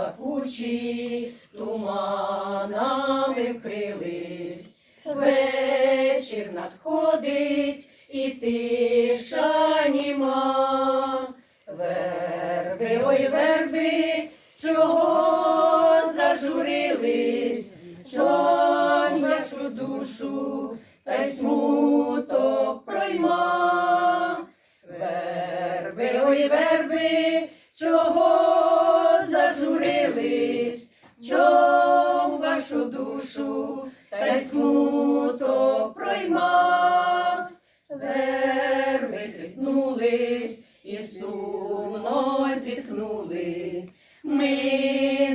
плакучі туманами вкрились. Вечір надходить і тиша німа. Верби, ой, верби, чого зажурились, чом нашу душу та й смуток пройма. Верби, ой, верби, чого зітхнули. Ми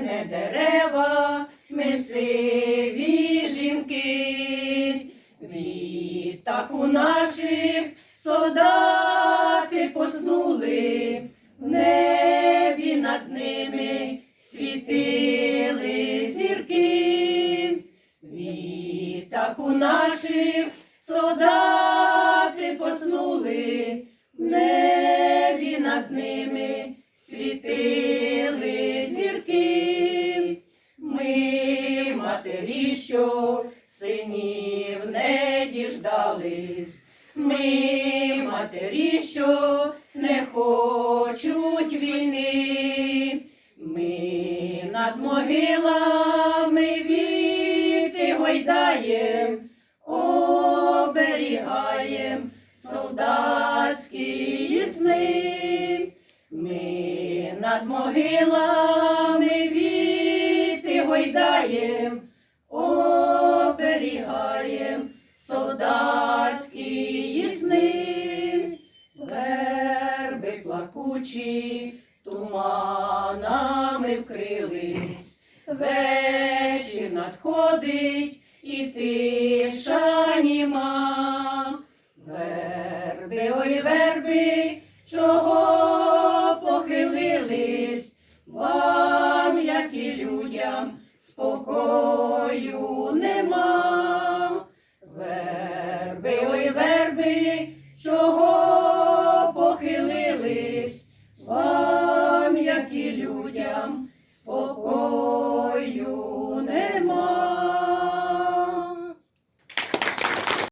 не дерева, ми сиві жінки. Вітаху наших солдати поснули, в небі над ними світили зірки. Вітаху наших солдати поснули, в небі над ними світили зірки. Ми, матері, що синів не діждались, ми, матері, що не хочуть війни, ми над могилами віти гойдаєм, оберігаєм солдатські сни. Над могилами віти гойдаєм, оберігаєм солдатські сни. Верби плакучі туманами вкрились, вечір надходить і тиша німа. Верби, ой, верби, чого спокою нема. Верби, ой, верби, чого